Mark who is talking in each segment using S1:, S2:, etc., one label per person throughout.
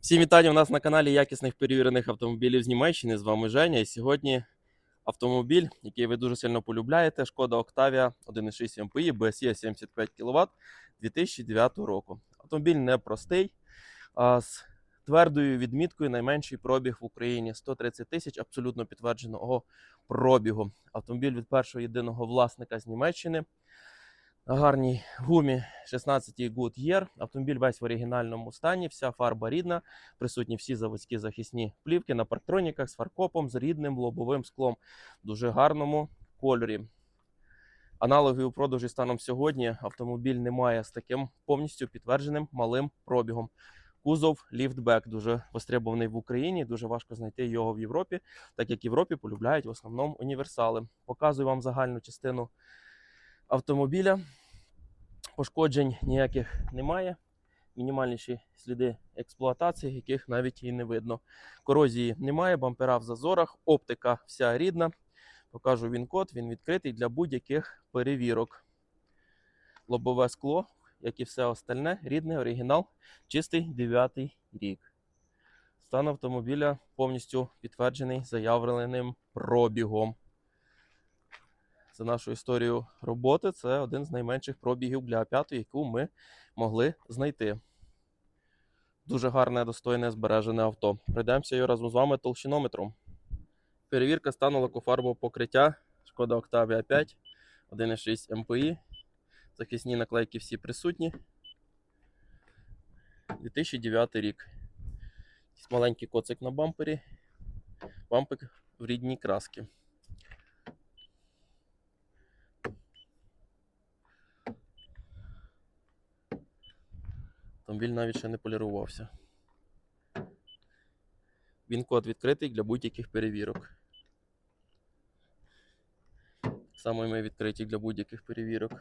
S1: Всім вітання у нас на каналі якісних перевірених автомобілів з Німеччини. З вами Женя. І сьогодні автомобіль, який ви дуже сильно полюбляєте, шкода Octavia 1.6 MPI BSE 75 кВт 2009 року. Автомобіль непростий, а з твердою відміткою найменший пробіг в Україні 130 тисяч абсолютно підтвердженого пробігу. Автомобіль від першого єдиного власника з Німеччини. Гарній гумі 16 Goodyear. Автомобіль весь в оригінальному стані, вся фарба рідна, присутні всі заводські захисні плівки на парктроніках з фаркопом, з рідним лобовим склом в дуже гарному кольорі. Аналоги у продажі станом сьогодні автомобіль не має з таким повністю підтвердженим малим пробігом. Кузов ліфтбек дуже востребований в Україні. Дуже важко знайти його в Європі, так як Європі полюбляють в основному універсали. Показую вам загальну частину автомобіля. Пошкоджень ніяких немає. Мінімальніші сліди експлуатації, яких навіть і не видно. Корозії немає, бампера в зазорах, оптика вся рідна. Покажу він код, він відкритий для будь-яких перевірок. Лобове скло, як і все остальне, рідний оригінал, чистий 9 рік. Стан автомобіля повністю підтверджений заявленим пробігом за нашу історію роботи, це один з найменших пробігів для А5, яку ми могли знайти. Дуже гарне, достойне, збережене авто. Пройдемося його разом з вами толщинометром. Перевірка стану лакофарбового покриття. Шкода Octavia 5, 1.6 MPI. Захисні наклейки всі присутні. 2009 рік. Маленький коцик на бампері. Бампик в рідній краски. Автомобіль навіть ще не полірувався. Він код відкритий для будь-яких перевірок. Саме ми відкриті для будь-яких перевірок.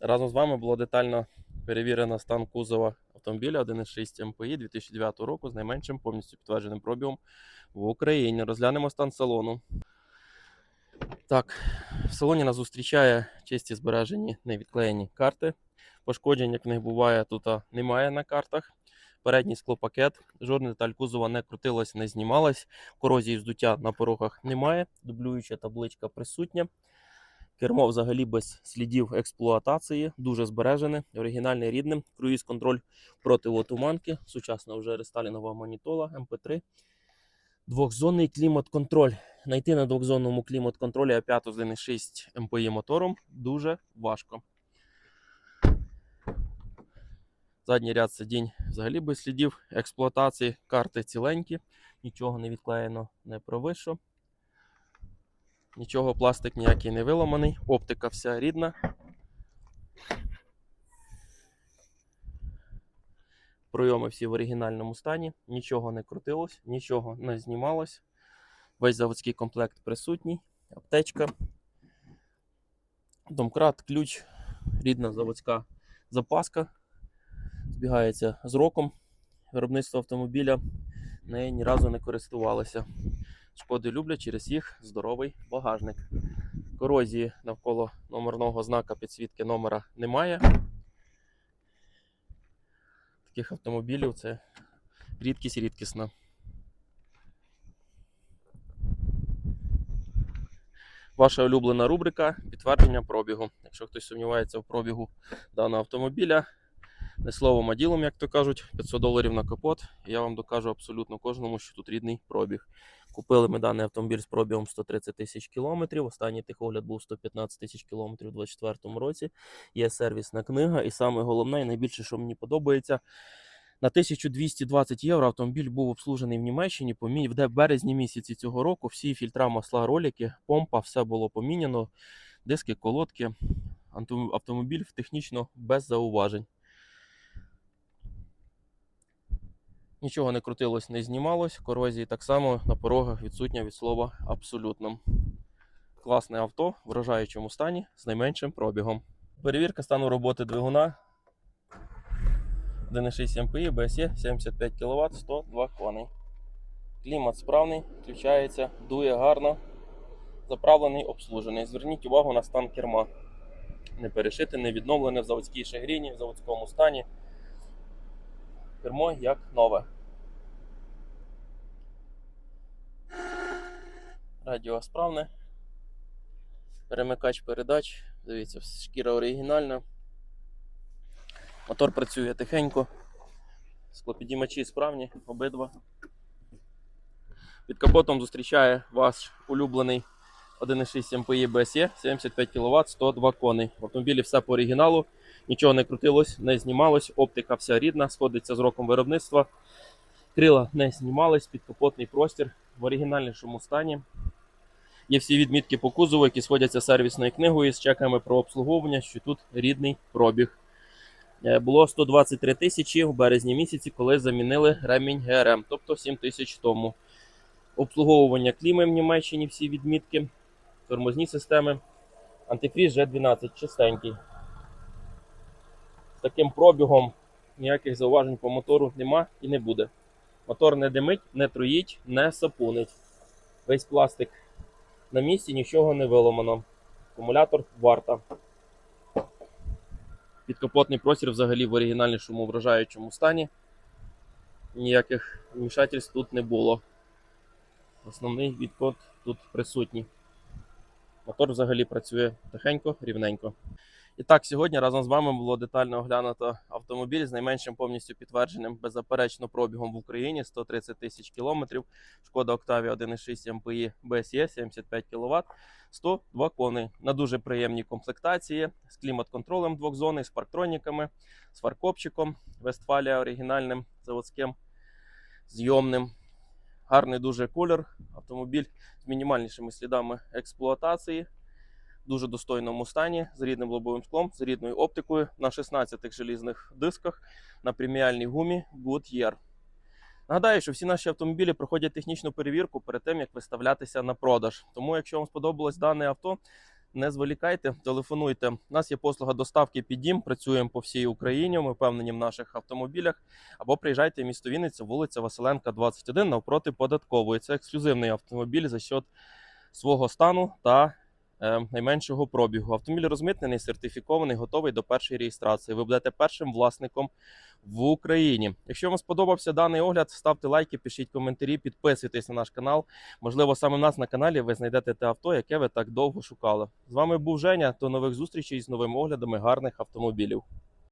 S1: Разом з вами було детально перевірено стан кузова автомобіля 1.6 МПІ 2009 року з найменшим повністю підтвердженим пробігом в Україні. Розглянемо стан салону. Так, в салоні нас зустрічає чисті збережені невідклеєні карти. Пошкоджень, як в них буває, тут немає на картах. Передній склопакет, жодна деталь кузова не крутилась, не знімалась. Корозії вздуття на порогах немає. Дублююча табличка присутня. Кермо взагалі без слідів експлуатації, дуже збережене, оригінальний рідним. Круїз контроль противотуманки, сучасна вже рестайлінгова манітола МП3. Двохзонний клімат-контроль. Знайти на двохзонному клімат-контролі А5 з 1.6 МПІ мотором дуже важко. Задній ряд сидінь взагалі без слідів експлуатації. Карти ціленькі, нічого не відклеєно, не провишу. Нічого, пластик ніякий не виламаний, оптика вся рідна. Пройоми всі в оригінальному стані, нічого не крутилось, нічого не знімалось. Весь заводський комплект присутній, аптечка, домкрат, ключ, рідна заводська запаска. Збігається з роком. Виробництво автомобіля нею ні разу не користувалися. Шкоди люблять через їх здоровий багажник. Корозії навколо номерного знака підсвітки номера немає. Таких автомобілів це рідкість рідкісна. Ваша улюблена рубрика підтвердження пробігу. Якщо хтось сумнівається в пробігу даного автомобіля, не словом, а ділом, як то кажуть, 500 доларів на капот. Я вам докажу абсолютно кожному, що тут рідний пробіг. Купили ми даний автомобіль з пробігом 130 тисяч кілометрів. Останній техогляд був 115 тисяч кілометрів у 2024 році. Є сервісна книга, і саме головне, і найбільше, що мені подобається. На 1220 євро автомобіль був обслужений в Німеччині. В березні місяці цього року всі фільтра, масла, ролики, помпа, все було поміняно. Диски, колодки. Автомобіль технічно без зауважень. Нічого не крутилось, не знімалось. Корозії так само на порогах відсутня від слова абсолютно. Класне авто в вражаючому стані з найменшим пробігом. Перевірка стану роботи двигуна. 1.6 MPI, BSE 75 кВт, 102 коней. Клімат справний, включається, дує гарно. заправлений, обслужений. Зверніть увагу на стан керма. Не перешите, не відновлене в заводській шагріні, в заводському стані. Кермо як нове. Радіо справне. Перемикач передач. Дивіться, шкіра оригінальна. Мотор працює тихенько. Склопідіймачі справні, обидва. Під капотом зустрічає ваш улюблений 1,6 МПІ BSE, 75 кВт, 102 коней. В автомобілі все по оригіналу, нічого не крутилось, не знімалось, оптика вся рідна, сходиться з роком виробництва. Крила не знімались, підкапотний простір в оригінальнішому стані. Є всі відмітки по кузову, які сходяться з сервісною книгою з чеками про обслуговування, що тут рідний пробіг. Е, Було 123 тисячі у березні місяці, коли замінили ремінь ГРМ, тобто 7 тисяч тому. Обслуговування кліми в Німеччині всі відмітки, тормозні системи. Антифріз G12 чистенький. З таким пробігом ніяких зауважень по мотору нема і не буде. Мотор не димить, не троїть, не сапунить. Весь пластик на місці, нічого не виламано. Акумулятор варта. Підкапотний простір взагалі в оригінальнішому вражаючому стані. Ніяких вмішательств тут не було. Основний відкот тут присутній. Мотор взагалі працює тихенько, рівненько. І так, сьогодні разом з вами було детально оглянуто автомобіль з найменшим повністю підтвердженим беззаперечно пробігом в Україні 130 тисяч кілометрів. Шкода Octavia 1.6 MPI BSE 75 кВт, 102 коней на дуже приємній комплектації з клімат-контролем двохзонний, з парктроніками, з фаркопчиком Вестфалія оригінальним заводським зйомним. Гарний дуже колір. Автомобіль з мінімальнішими слідами експлуатації. Дуже достойному стані, з рідним лобовим склом, з рідною оптикою на 16 желізних дисках на преміальній гумі Goodyear. Нагадаю, що всі наші автомобілі проходять технічну перевірку перед тим, як виставлятися на продаж. Тому, якщо вам сподобалось дане авто, не зволікайте, телефонуйте. У нас є послуга доставки під дім, працюємо по всій Україні. Ми впевнені в наших автомобілях. Або приїжджайте в місто Вінниця, вулиця Василенка, 21, навпроти податкової. Це ексклюзивний автомобіль за счет свого стану та найменшого пробігу. Автомобіль розмитнений, сертифікований, готовий до першої реєстрації. Ви будете першим власником в Україні. Якщо вам сподобався даний огляд, ставте лайки, пишіть коментарі, підписуйтесь на наш канал. Можливо, саме в нас на каналі ви знайдете те авто, яке ви так довго шукали. З вами був Женя. До нових зустрічей з новими оглядами гарних автомобілів.